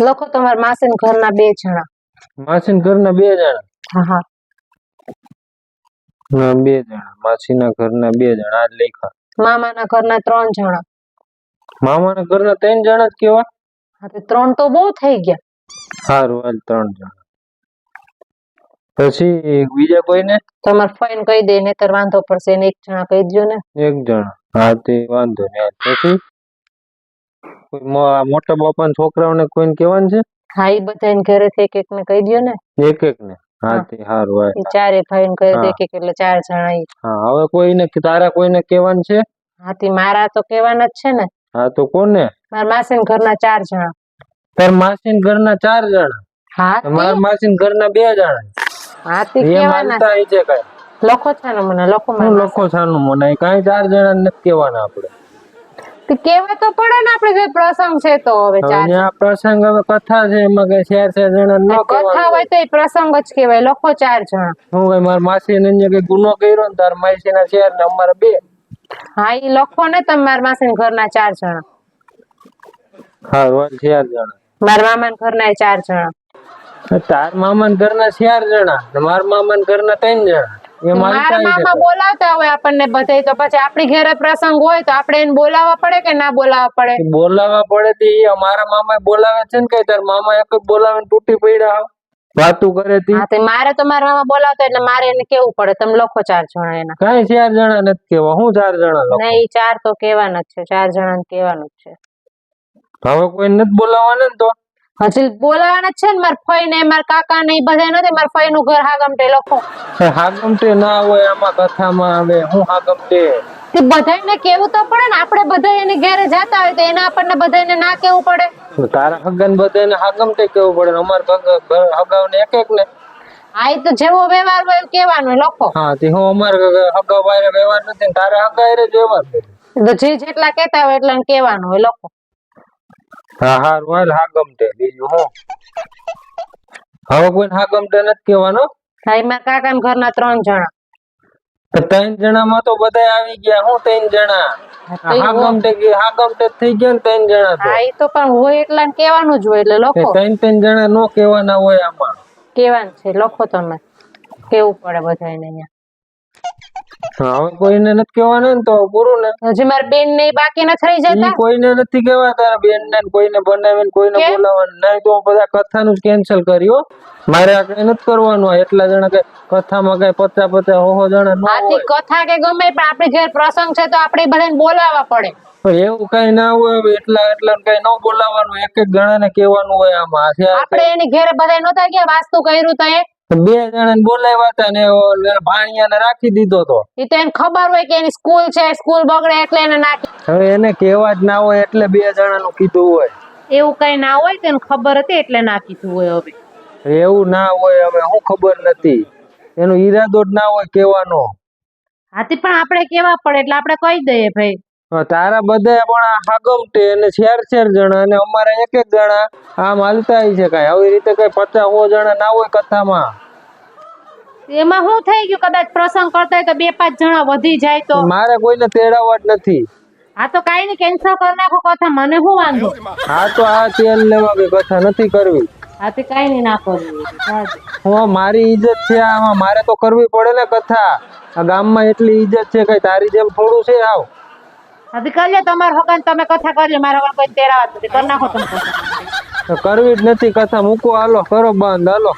લખો તમારા માસી ઘરના બે જણા. માસી ને ઘરના બે જણા? હા હા. ના બે જણા. માસીના ઘરના બે જણા. આજ લખ્યા. ઘર ઘરના ત્રણ જણા. મામાના ઘરના ત્રણ જણા જ કેવા? હા તો ત્રણ તો બહુ થઈ ગયા. સારું હાલ ત્રણ જણા. પછી બીજા કોઈને? તમારે ફાઈન કહી દે નહીતર વાંધો પડશે. એને એક જણા કહી દો ને. એક જણા. હા તે વાંધો નહીં. પછી? મોટા બાપાના છોકરાઓને કોઈને કહેવાનું છે? હા એ બધા ઘરેથી એક એક ને કહી દો ને. એક એક ને હા. તે ચારે ભાઈ ને હા. એક એક એટલે ચાર જણા ઈ. હા હવે કોઈને તારા કોઈને કહેવાનું છે? હાથી મારા તો કહેવાના જ છે ને. હા તો કોને? મારા માસી ઘરના ચાર જણા. તાર માસીન ઘરના ચાર જણા? હા મારા માસીન ઘરના બે જણા. હાથી એ કહેવાના. માનતા હોય છે કઈ. લખો છે ને મને લખો હું મારા લખો છાનું મને કાંઈ ચાર જણા નથી કહેવાના આપણે. તો કહેવા તો પડે ને આપણે જે પ્રસંગ છે તો હવે ચાર પ્રસંગ હવે કથા છે એમાં કઈ શેર ચાર જણા ન કથા હોય. તો એ પ્રસંગ જ કહેવાય લખો ચાર જણા. હું કઈ મારા માસી ને કઈ ગુનો કર્યો ને તાર માસી ના શેર ને અમારે બે. હા એ લખો ને તમે મારા માસી ઘરના ચાર જણા. હા રોજ ચાર જણા. મારા મામા ઘરના ના ચાર જણા. તાર મામા ઘરના ચાર જણા ને મારા મામા ઘરના ત્રણ જણા. મારા મામા બોલાવતા હોય આપણને બધે તો પછી આપણી ઘરે પ્રસંગ હોય તો આપણે એને બોલાવવા પડે કે ના બોલાવવા પડે? બોલાવવા પડે તે અમારા મામા બોલાવે છે ને કઈ તાર મામા એક બોલાવે તૂટી પડ્યા વાતું કરે તી. હા તો મારે તો મારા મામા બોલાવતા એટલે મારે એને કેવું પડે? તમે લખો ચાર જણા એના. કઈ ચાર જણા નથી કેવા. હું ચાર જણા લખો? નહીં ચાર તો કેવાના જ છે. ચાર જણા કેવાનું જ છે. હવે કોઈ નથી બોલાવવાના ને તો? હજી બોલાવાના છે ને મારા ફઈ ને મારા કાકા ને બધા નથી. મારા ફઈ નું ઘર હાગમટે લખો. હાગમટે ના હોય આમાં કથામાં આવે. હું હાગમટે? તે બધાયને કેવું તો પડે ને? આપણે બધા એની ઘરે જતા હોય તો એને આપણને બધાયને ના કેવું પડે? તારા હગન બધાને હાગમટે કેવું પડે? અમાર હગાવને એક એક ને હા એ તો જેવો વ્યવહાર હોય એવું કહેવાનું લખો. હા તે હું અમાર હગાવ વારે વ્યવહાર નથી તારા હગા જ વ્યવહાર તો જે જેટલા કહેતા હોય એટલા કહેવાનું હોય લખો. હા હારું હાલ હાગમટે બીજું હું? હવે કોઈ હાગમટે નથી કહેવાનો? હા મારા કાકા ઘરના ત્રણ જણા. તો ત્રણ જણામાં તો બધા આવી ગયા. હું ત્રણ જણા? હા, તો ઈ હો- થઈ ગયા ને ત્રણ જણા તો. હા તો પણ હોય એટલા કહેવાનું જ હોય એટલે લખો. ત્રણ ત્રણ જણા નો કહેવાના હોય આમાં. કહેવાનું છે લખો તમે. કેવું પડે બધાને અહીંયા? હા, હવે કોઈને નથી કહેવાનું ને તો પૂરું ને. હજી મારા બેન ને બાકી નથી રહી ઈ જતા? કોઈને નથી કહેવા તારા બેન ને કોઈને બનાવીને કોઈને? બોલાવવાનું. નહીં તો બધા કથાનું કેન્સલ કર્યું મારે આ કઈ નથી કરવાનું એટલા જણા કઈ કથામાં કઈ પચાસ પચાસ હોહો જણા ન આથી કથા કે ગમે પણ આપણે ઘેર પ્રસંગ છે તો આપણે બધાને બોલાવવા પડે. પણ એવું કઈ ના હોય એટલા એટલા કઈ ન બોલાવવાનું એક એક જણાને કહેવાનું હોય આમાં. આપણે એની ઘેર બધા નતા ગયા વાસ્તુ કર્યું તો. બે જણા બોલાવ્યા હતા ને ભાણિયાને રાખી દીધો તો. એ તો એને ખબર હોય કે એની સ્કૂલ છે સ્કૂલ બગડે એટલે એને નાખી હવે એને કેવા જ ના હોય એટલે બે જણા નું કીધું હોય. એવું કઈ ના હોય તો એને ખબર હતી એટલે નાખી હોય હવે. એવું ના હોય હવે હું ખબર નથી. એનો ઈરાદો જ ના હોય કેવાનો હાથી પણ આપણે કેવા પડે એટલે આપણે કહી દઈએ ભાઈ. તારા બધા પણ હાગમટે અને ચાર ચાર જણા અને અમારા એક એક જણા આમ હાલતા છે કઈ. આવી રીતે કઈ પચાસ સો જણા ના હોય કથામાં. એમાં શું થઈ ગયું? કદાચ પ્રસંગ કરતા હોય તો બે પાંચ જણા વધી જાય તો. મારે કોઈને તેડાવટ નથી. હા તો કાઈ નહીં કેન્સલ કરી નાખો કથા. મને શું વાંધો? હા તો આ તેલ લેવા કે કથા નથી કરવી. હાથી કાઈ નહીં ના કરવી. હું મારી ઈજ્જત છે આમાં. મારે તો કરવી પડે ને કથા. આ ગામમાં એટલી ઈજ્જત છે કઈ. તારી જેમ થોડું છે આવ. હાથી કરી લે તમારા હગાન તમે કથા કરી મારા વાળ કોઈ તેરાવા નથી. કરી નાખો તમે કરવી જ નથી કથા, મૂકો, હાલો, કરો, બંધ, હાલો.